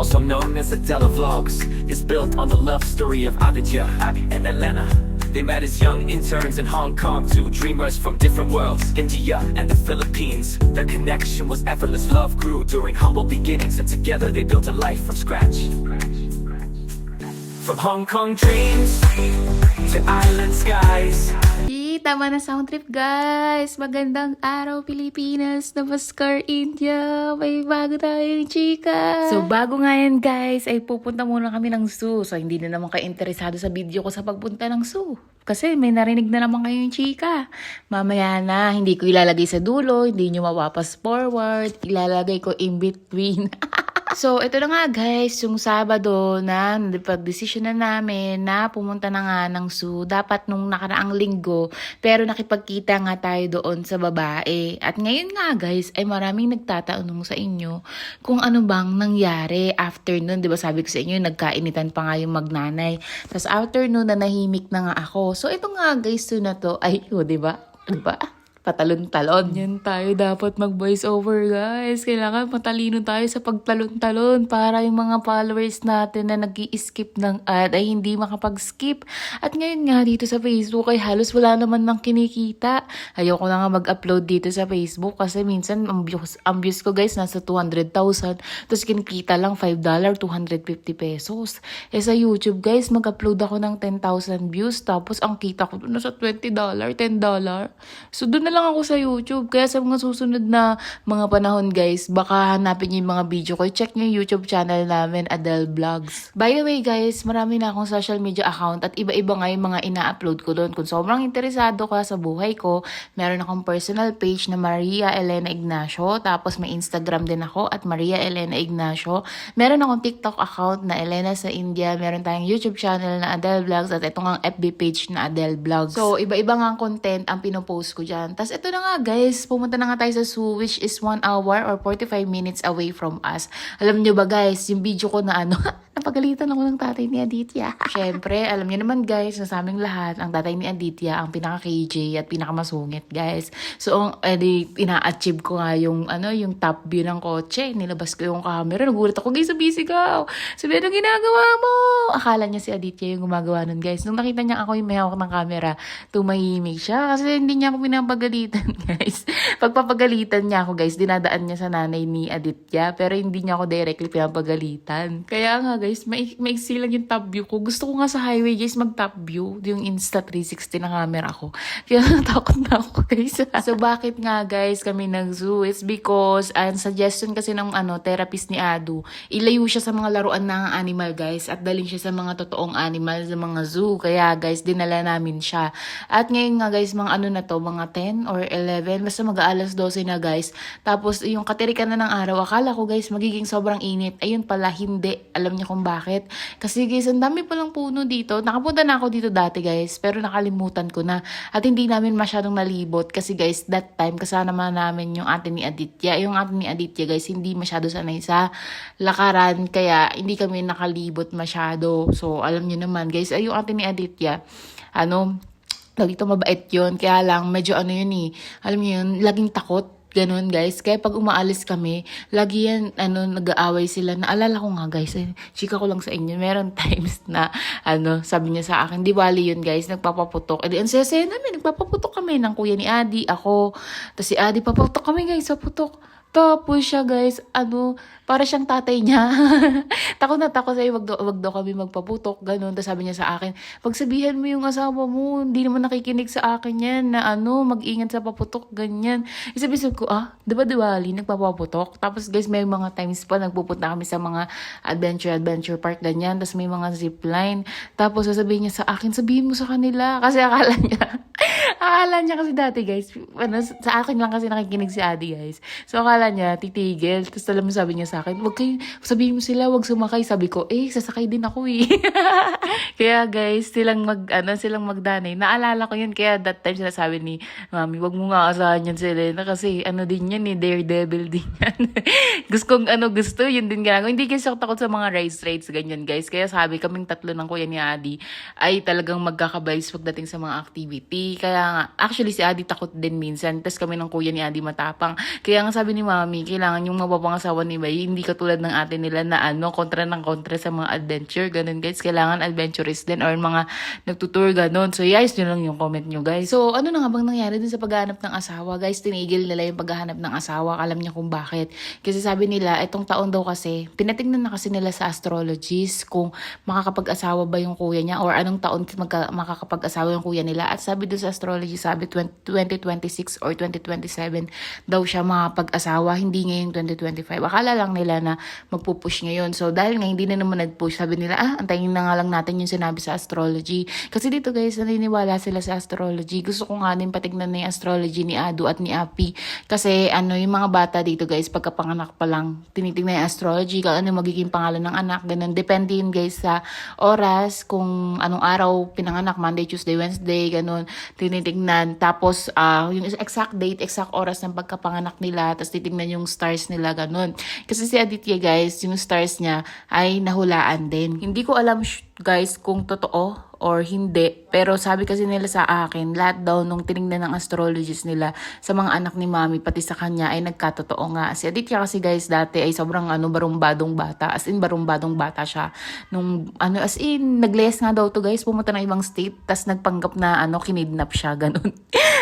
also known as Adela Vlogs, is built on the love story of Aditya, Abby, and Elena. They met as young interns in Hong Kong, two dreamers from different worlds, India and the Philippines. Their connection was effortless, love grew during humble beginnings, and together they built a life from scratch. From Hong Kong dreams to island skies. Tama na sound trip guys! Magandang araw Pilipinas! Namaskar India! May bago tayong chika! So bago nga yan guys, ay pupunta muna kami ng zoo. So hindi na naman kayo interesado sa video ko sa pagpunta ng zoo. Kasi may narinig na naman kayong chika. Mamaya na, hindi ko ilalagay sa dulo, hindi nyo mapapas forward, ilalagay ko in between. So, ito na nga guys, yung Sabado na napag-desisyon na namin na pumunta na nga ng zoo. Dapat nung nakaraang linggo, pero nakipagkita nga tayo doon sa babae. At ngayon nga guys, ay maraming nagtatanong sa inyo kung ano bang nangyari after nun. Ba sabi ko sa inyo, nagkainitan pa nga yung magnanay. Tapos after nun, nanahimik na nga ako. So, ito nga guys, so na to, ay, oh, di ba? Patalon-talon. Yan tayo dapat mag-voice over, guys. Kailangan matalino tayo sa pagtalon-talon para yung mga followers natin na nag skip ng ad ay hindi makapag-skip. At ngayon nga dito sa Facebook ay halos wala naman nang kinikita. Ayoko na nga mag-upload dito sa Facebook kasi minsan ang views, ang ko guys nasa 200,000 tapos kinikita lang $5, 250 pesos. Eh sa YouTube guys, mag-upload ako ng 10,000 views tapos ang kita ko nasa $20, $10. So doon na lang ako sa YouTube. Kaya sa mga susunod na mga panahon guys, baka hanapin niyo yung mga video ko. Check niyo yung YouTube channel namin, Adele Vlogs. By the way guys, marami na akong social media account at iba-iba nga yung mga ina-upload ko doon. Kung sobrang interesado ka sa buhay ko, meron akong personal page na Maria Elena Ignacio. Tapos may Instagram din ako at Maria Elena Ignacio. Meron akong TikTok account na Elena sa India. Meron tayong YouTube channel na Adele Vlogs at itong ang FB page na Adele Vlogs. So, iba-iba nga ang content ang pinopost ko dyan. Tapos ito na nga guys, pumunta na nga tayo sa zoo which is 1 hour or 45 minutes away from us. Alam nyo ba guys, yung video ko na ano, napagalitan ako ng tatay ni Aditya. Syempre, alam niyo naman guys, na sa aming lahat, ang tatay ni Aditya ang pinaka-KJ at pinakamasungit guys. So, ang edi, ina-achieve ko nga yung, ano, yung top view ng kotse. Nilabas ko yung camera. Nagulat ako, guys, ka. Sabi, ano ginagawa mo? Akala niya si Aditya yung gumagawa nun, guys. Nung nakita niya ako yung may hawak ng camera, tumahimik siya. Kasi hindi niya ako pinapagalitan, guys. Pagpapagalitan niya ako, guys, dinadaan niya sa nanay ni Aditya. Pero hindi niya ako directly pinapagalitan. Kaya nga, guys, may, maiksi lang yung top view ko. Gusto ko nga sa highway, guys, mag top view. Yung Insta360 na camera ko. Kaya natakot na ako, guys. so, bakit nga, guys, kami nag-zoo? It's because, ang suggestion kasi ng ano, therapist ni Adu, ilayo siya sa mga laruan ng animal, guys, at dalhin siya sa mga totoong animal sa mga zoo. Kaya, guys, dinala namin siya. At ngayon nga, guys, mga ano na to, mga 10 or 11, basta mag-aalas 12 na, guys. Tapos, yung katirikan na ng araw, akala ko, guys, magiging sobrang init. Ayun pala, hindi. Alam niyo kung bakit? Kasi, guys, ang dami palang puno dito. Nakapunta na ako dito dati, guys, pero nakalimutan ko na. At hindi namin masyadong nalibot kasi, guys, that time, kasama namin yung ate ni Aditya. Yung ate ni Aditya, guys, hindi masyado sanay sa lakaran, kaya hindi kami nakalibot masyado. So, alam niyo naman, guys, ay yung ate ni Aditya, ano, dito mabait yun. Kaya lang, medyo ano yun eh. Alam niyo yun, laging takot. Ganun, guys. Kaya pag umaalis kami, lagi yan, ano, nag-aaway sila. Naalala ko nga, guys, eh, chika ko lang sa inyo, meron times na, ano, sabi niya sa akin, di bali yun, guys, nagpapaputok. E di, ang saya namin, nagpapaputok kami ng kuya ni Adi, ako. Tapos si Adi, paputok kami, guys, sa putok. Tapos siya, guys, ano, para siyang tatay niya. takot na takot sa'yo, wag, daw- wag daw kami magpaputok, ganun. Tapos sabi niya sa akin, pagsabihan mo yung asawa mo, hindi naman nakikinig sa akin yan, na ano, mag-ingat sa paputok, ganyan. Isip-isip ko, ah, di ba diwali, nagpapaputok? Tapos guys, may mga times pa, nagpupunta kami sa mga adventure-adventure park, ganyan. Tapos may mga zipline. Tapos sasabihin niya sa akin, sabihin mo sa kanila. Kasi akala niya, akala niya kasi dati guys, ano, sa akin lang kasi nakikinig si Adi guys. So akala niya, titigil. Tapos alam mo sabi niya sa akin, wag kayo, sabihin mo sila, wag sumakay. Sabi ko, eh, sasakay din ako eh. kaya guys, silang mag, ano, silang magdanay. Naalala ko yun, kaya that time sinasabi ni Mami, wag mo nga asahan yan si Elena kasi ano din yan eh, daredevil din yan. gusto kong ano gusto, yun din ginagawa. Hindi kasi ako takot sa mga race rates, ganyan guys. Kaya sabi kaming tatlo ng kuya ni Adi ay talagang magkakabalis pagdating sa mga activity. kaya nga, actually si Adi takot din minsan. Tapos kami ng kuya ni Adi matapang. Kaya nga sabi ni Mami, kailangan yung mapapangasawa ni Bay, hindi katulad ng ate nila na ano, kontra ng kontra sa mga adventure. Ganun guys, kailangan adventurous din or mga nagtutour ganun. So guys, yun lang yung comment nyo guys. So ano na nga bang nangyari dun sa paghahanap ng asawa? Guys, tinigil nila yung paghahanap ng asawa. Alam niya kung bakit. Kasi sabi nila, itong taon daw kasi, pinatingnan na kasi nila sa astrologist kung makakapag-asawa ba yung kuya niya or anong taon magka, makakapag-asawa yung kuya nila. At sabi doon sa astrology, sabi 20, 2026 or 2027 daw siya makapag-asawa, hindi ngayong 2025. Akala lang nila na magpupush ngayon. So dahil nga hindi na naman nag-push, sabi nila, ah, antayin na nga lang natin yung sinabi sa astrology. Kasi dito guys, naniniwala sila sa astrology. Gusto ko nga din patignan na yung astrology ni Adu at ni Api. Kasi ano, yung mga bata dito guys, pagkapanganak pa lang, tinitignan yung astrology, kung ano magiging pangalan ng anak, ganun. Depende yun guys sa oras, kung anong araw pinanganak, Monday, Tuesday, Wednesday, ganun, tinitignan. Tapos, ah yung exact date, exact oras ng pagkapanganak nila, tapos titignan yung stars nila, ganun. Kasi si Aditya guys, yung stars niya ay nahulaan din. Hindi ko alam guys kung totoo or hindi. Pero sabi kasi nila sa akin, lahat daw nung tinignan ng astrologist nila sa mga anak ni mami, pati sa kanya, ay nagkatotoo nga. Si Aditya kasi guys dati ay sobrang ano, barumbadong bata. As in, barumbadong bata siya. Nung, ano, as in, naglayas nga daw to guys, pumunta ng ibang state, tas nagpanggap na, ano, kinidnap siya, ganun.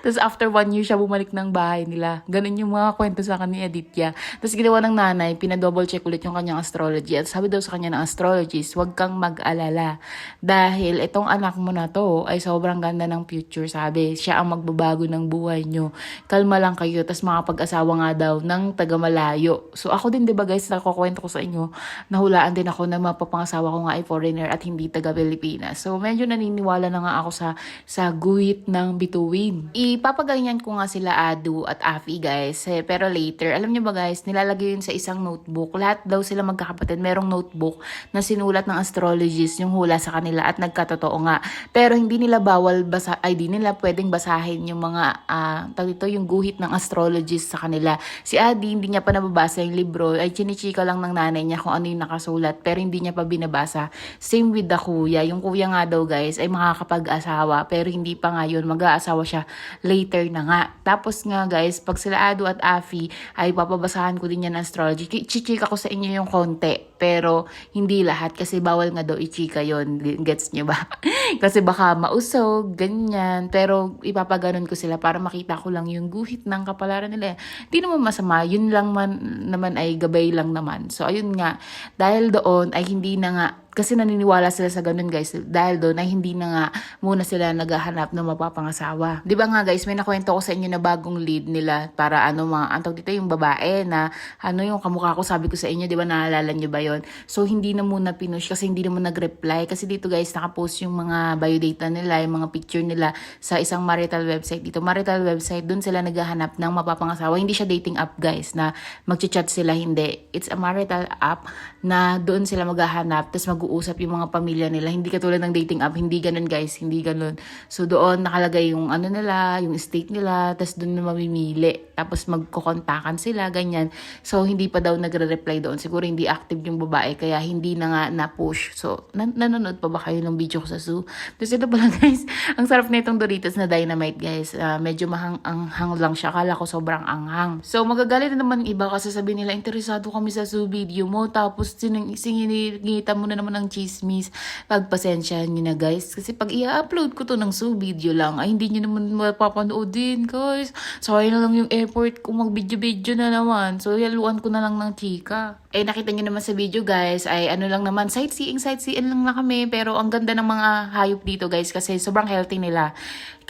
Tapos after one year siya bumalik ng bahay nila. Ganun yung mga kwento sa akin ni Aditya. Tapos ginawa ng nanay, pinadouble check ulit yung kanyang astrology. At sabi daw sa kanya ng astrologist, huwag kang mag-alala. Dahil itong anak mo na to ay sobrang ganda ng future, sabi. Siya ang magbabago ng buhay nyo. Kalma lang kayo, tapos makapag-asawa nga daw ng taga-malayo. So ako din, di ba guys, nakukwento ko sa inyo, nahulaan din ako na mapapangasawa ko nga ay foreigner at hindi taga-Pilipinas. So medyo naniniwala na nga ako sa sa guhit ng bituin. Ipapaganyan ko nga sila Adu at Afi guys. Eh, pero later, alam niyo ba guys, nilalagay yun sa isang notebook. Lahat daw sila magkakapatid, merong notebook na sinulat ng astrologist yung hula sa kanila at nagkatotoo nga. Pero hindi nila bawal basa, ay di nila pwedeng basahin yung mga, ah, tawag yung guhit ng astrologist sa kanila. Si Adi, hindi niya pa nababasa yung libro, ay chinichika lang ng nanay niya kung ano yung nakasulat, pero hindi niya pa binabasa. Same with the kuya. Yung kuya nga daw guys, ay makakapag-asawa, pero hindi pa nga yun, mag-aasawa siya later na nga. Tapos nga guys, pag sila Ado at Afi, ay papabasahan ko din yan ng astrology. Chichika ko sa inyo yung konti, pero hindi lahat kasi bawal nga daw ichika yon Gets nyo ba? kasi baka mausog, ganyan. Pero ipapaganon ko sila para makita ko lang yung guhit ng kapalaran nila. Hindi naman masama, yun lang man, naman ay gabay lang naman. So ayun nga, dahil doon ay hindi na nga kasi naniniwala sila sa ganun guys dahil doon ay hindi na nga muna sila naghahanap ng mapapangasawa. 'Di ba nga guys, may nakwento ko sa inyo na bagong lead nila para ano mga antog dito yung babae na ano yung kamukha ko sabi ko sa inyo, 'di ba naalala niyo ba 'yon? So hindi na muna pinush kasi hindi naman nag-reply kasi dito guys naka-post yung mga biodata nila, yung mga picture nila sa isang marital website dito. Marital website, doon sila naghahanap ng mapapangasawa. Hindi siya dating app guys na magchat sila hindi. It's a marital app na doon sila maghahanap tapos mag-uusap yung mga pamilya nila. Hindi katulad ng dating app, hindi ganun guys, hindi ganun. So doon nakalagay yung ano nila, yung state nila, tapos doon na mamimili. Tapos magkukontakan sila, ganyan. So hindi pa daw nagre-reply doon. Siguro hindi active yung babae, kaya hindi na nga na-push. So nan- nanonood pa ba kayo ng video ko sa zoo? Tapos ito pala guys, ang sarap na itong Doritos na Dynamite guys. Ah, medyo mahang-anghang lang siya. Akala ko sobrang anghang. So magagalit na naman iba kasi sabi nila, interesado kami sa zoo video mo. Tapos sining- siningita mo na naman ng chismis. Pagpasensya nyo na guys. Kasi pag i-upload ko to ng zoo video lang, ay hindi nyo naman mapapanood din guys. Sayang na lang yung effort kung mag-video-video na naman. So yaluan ko na lang ng chika. Eh nakita nyo naman sa video guys, ay ano lang naman, sightseeing, sightseeing lang na kami. Pero ang ganda ng mga hayop dito guys kasi sobrang healthy nila.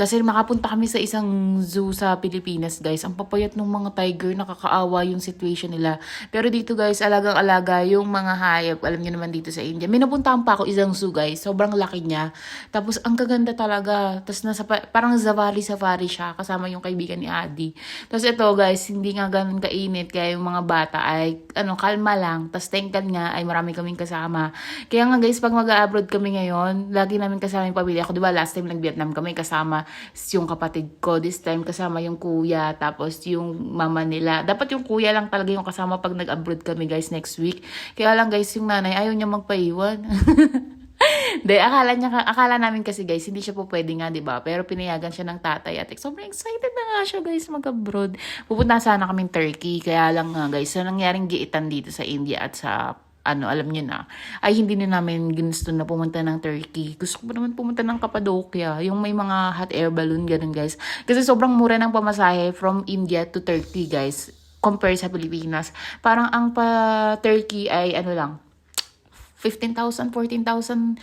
Kasi makapunta kami sa isang zoo sa Pilipinas, guys. Ang papayat ng mga tiger, nakakaawa yung situation nila. Pero dito, guys, alagang-alaga yung mga hayop. Alam niyo naman dito sa India. May napuntahan pa ako isang zoo, guys. Sobrang laki niya. Tapos, ang kaganda talaga. Tapos, nasa, pa- parang safari-safari siya. Kasama yung kaibigan ni Adi. Tapos, ito, guys, hindi nga ganun kainit. Kaya yung mga bata ay, ano, kalma lang. Tapos, tengkan nga, ay marami kaming kasama. Kaya nga, guys, pag mag-abroad kami ngayon, lagi namin kasama yung pamilya ko. Di ba, last time nag-Vietnam kami, kasama yung kapatid ko. This time kasama yung kuya, tapos yung mama nila. Dapat yung kuya lang talaga yung kasama pag nag-abroad kami guys next week. Kaya lang guys, yung nanay ayaw niya magpaiwan. De, akala niya, akala namin kasi guys, hindi siya po pwede nga, di ba? Pero pinayagan siya ng tatay at sobrang excited na nga siya guys mag-abroad. Pupunta sana kaming Turkey, kaya lang nga guys, sa nangyaring giitan dito sa India at sa ano, alam niyo na, ay hindi na namin ginusto na pumunta ng Turkey. Gusto ko naman pumunta ng Cappadocia, yung may mga hot air balloon, ganun guys. Kasi sobrang mura ng pamasahe from India to Turkey, guys, compare sa Pilipinas. Parang ang pa Turkey ay ano lang, 15,000, 14,000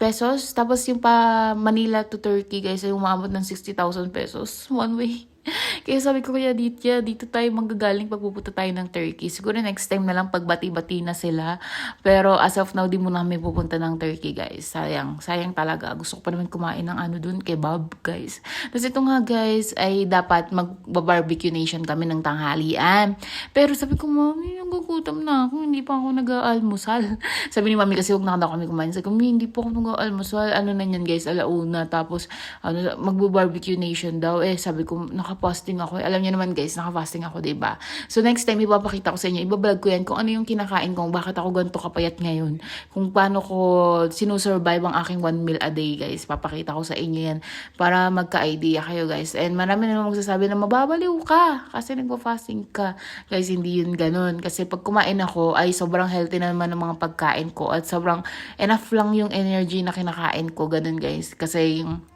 pesos. Tapos yung pa Manila to Turkey, guys, ay umabot ng 60,000 pesos one way. Kaya sabi ko kaya dito, dito tayo manggagaling pag pupunta tayo ng Turkey. Siguro next time na lang pagbati-bati na sila. Pero as of now, di muna kami pupunta ng Turkey, guys. Sayang. Sayang talaga. Gusto ko pa naman kumain ng ano dun, kebab, guys. Tapos ito nga, guys, ay dapat mag-barbecue nation kami ng tanghalian. Pero sabi ko, mami, nagugutom na ako. Hindi pa ako nag-aalmusal. sabi ni mami kasi huwag na kami kumain. Sabi ko, hindi pa ako nag-aalmusal. Ano na yan, guys, alauna. Tapos, ano, magbo-barbecue nation daw. Eh, sabi ko, naka-fasting ako. Alam niyo naman, guys, naka-fasting ako, ba So, next time, ipapakita ko sa inyo. Ibablog ko yan kung ano yung kinakain ko. Bakit ako ganito kapayat ngayon. Kung paano ko sinusurvive ang aking one meal a day, guys. Papakita ko sa inyo yan para magka-idea kayo, guys. And marami naman magsasabi na mababaliw ka kasi nagpa-fasting ka. Guys, hindi yun ganun. Kasi pag kumain ako, ay sobrang healthy na naman ng mga pagkain ko at sobrang enough lang yung energy na kinakain ko. Ganun, guys. Kasi yung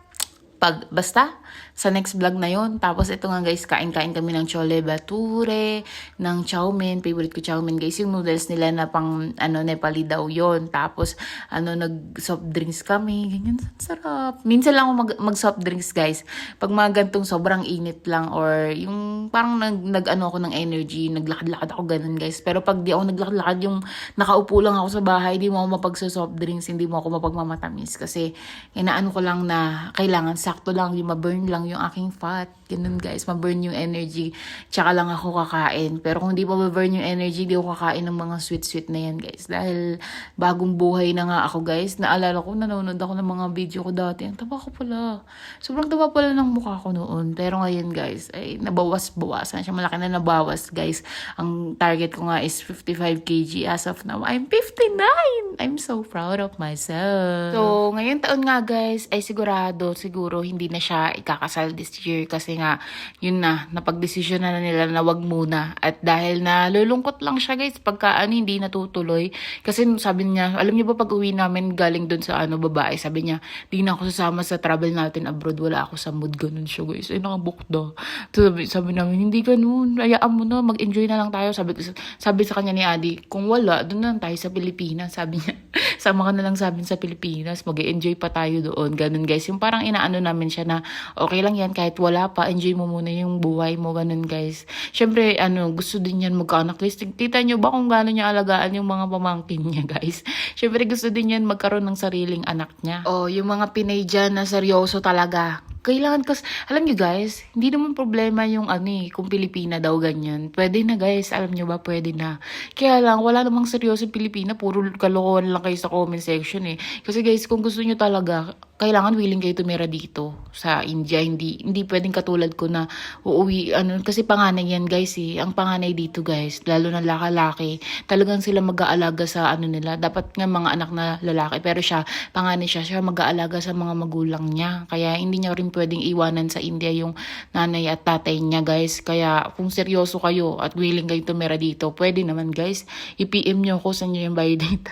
pag basta sa next vlog na yon tapos ito nga guys kain-kain kami ng chole bature ng chow mein favorite ko chow mein guys yung noodles nila na pang ano Nepali daw yon tapos ano nag soft drinks kami. Ganyan sarap. Minsan lang ako mag, mag soft drinks guys. Pag mga gantong sobrang init lang or yung parang nag, nag ano ako ng energy naglakad-lakad ako ganun guys. Pero pag di ako naglakad-lakad yung nakaupo lang ako sa bahay di mo ako mapagsa soft drinks hindi mo ako mapagmamatamis. Kasi inaano ko lang na kailangan sakto lang, yung ma-burn lang yung aking fat. Ganun guys, ma-burn yung energy. Tsaka lang ako kakain. Pero kung di pa ma-burn yung energy, di ako kakain ng mga sweet-sweet na yan guys. Dahil bagong buhay na nga ako guys. Naalala ko, nanonood ako ng mga video ko dati. Ang taba ko pala. Sobrang taba pala ng mukha ko noon. Pero ngayon guys, ay nabawas-bawasan siya. Malaki na nabawas guys. Ang target ko nga is 55 kg. As of now, I'm 59! I'm so proud of myself. So, ngayon taon nga guys, ay sigurado, siguro hindi na siya ikakasal this year kasi nga, yun na, napagdesisyon na nila na wag muna. At dahil na lulungkot lang siya guys, pagka ano, hindi natutuloy. Kasi sabi niya, alam niyo ba pag uwi namin galing doon sa ano, babae, sabi niya, di na ako sasama sa travel natin abroad, wala ako sa mood, ganun siya guys. Ay, nakabukda. Sabi, sabi namin, hindi ganun, hayaan mo na, mag-enjoy na lang tayo. Sabi, sabi sa kanya ni Adi, kung wala, doon na lang tayo sa Pilipinas. Sabi niya, sama ka na lang sa sa Pilipinas, mag-enjoy pa tayo doon. Ganun guys, yung parang inaano namin siya na, okay lang yan, kahit wala pa, enjoy mo muna yung buhay mo, ganun guys. Siyempre, ano, gusto din yan magkaanak guys. Tita nyo ba kung gaano niya alagaan yung mga pamangkin niya guys? Siyempre, gusto din yan magkaroon ng sariling anak niya. Oh, yung mga Pinay dyan na seryoso talaga. Kailangan kas alam nyo guys, hindi naman problema yung ano eh, kung Pilipina daw ganyan. Pwede na guys, alam nyo ba, pwede na. Kaya lang, wala namang seryoso Pilipina, puro kalokohan lang kayo sa comment section eh. Kasi guys, kung gusto nyo talaga, kailangan willing kayo tumira dito sa India. Hindi hindi pwedeng katulad ko na uuwi ano kasi panganay yan guys eh. Ang panganay dito guys, lalo na lakalaki, talagang sila mag-aalaga sa ano nila. Dapat nga mga anak na lalaki pero siya panganay siya, siya mag-aalaga sa mga magulang niya. Kaya hindi niya rin pwedeng iwanan sa India yung nanay at tatay niya guys. Kaya kung seryoso kayo at willing kayo tumira dito, pwede naman guys. I-PM niyo ako sa inyo yung bayad dito.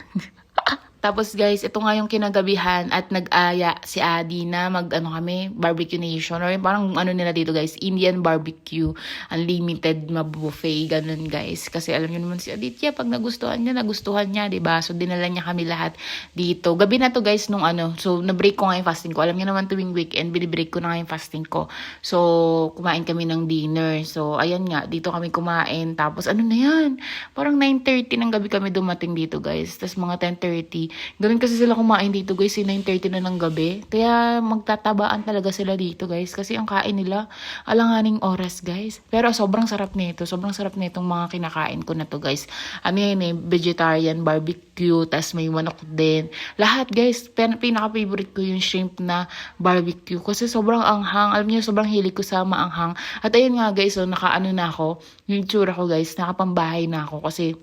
Tapos guys, ito nga yung kinagabihan at nag-aya si Adi na mag ano kami, barbecue nation or parang ano nila dito guys, Indian barbecue, unlimited mabuffet, ganun guys. Kasi alam niyo naman si Aditya, pag nagustuhan niya, nagustuhan niya, 'di ba So dinala niya kami lahat dito. Gabi na to guys nung ano, so na-break ko nga yung fasting ko. Alam niyo naman tuwing weekend, binibreak ko na nga yung fasting ko. So kumain kami ng dinner. So ayan nga, dito kami kumain. Tapos ano na yan? Parang 9.30 ng gabi kami dumating dito guys. Tapos mga 10.30 Ganun kasi sila kumain dito guys, eh, 9.30 na ng gabi. Kaya magtatabaan talaga sila dito guys. Kasi ang kain nila, alanganing oras guys. Pero sobrang sarap nito. Sobrang sarap nitong mga kinakain ko na to guys. Ano yan eh, vegetarian barbecue, tas may manok din. Lahat guys, pin- pinaka-favorite ko yung shrimp na barbecue. Kasi sobrang anghang. Alam niyo, sobrang hilig ko sa maanghang. At ayun nga guys, so nakaano na ako. Yung tsura ko guys, nakapambahay na ako. Kasi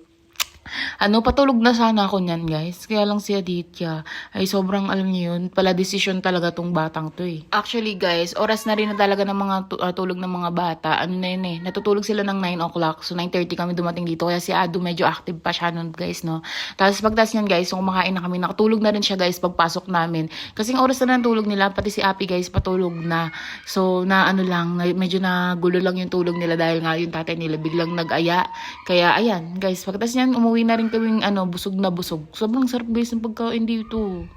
Ano, patulog na sana ako niyan, guys. Kaya lang si Aditya ay sobrang, alam niyo yun, pala desisyon talaga tong batang to eh. Actually, guys, oras na rin na talaga ng mga tu- ah, tulog ng mga bata. Ano na yun eh, natutulog sila ng 9 o'clock. So, 9.30 kami dumating dito. Kaya si Ado medyo active pa siya nun, guys, no. Tapos, pagtas niyan, guys, so kumakain na kami. Nakatulog na rin siya, guys, pagpasok namin. Kasing oras na ng tulog nila, pati si Api, guys, patulog na. So, na ano lang, na, medyo na gulo lang yung tulog nila dahil nga yung tatay nila biglang nag-aya. Kaya, ayan, guys, pagtas niyan, umuwi na rin kaming, ano, busog na busog. Sobrang sarap, guys, ng pagkain dito.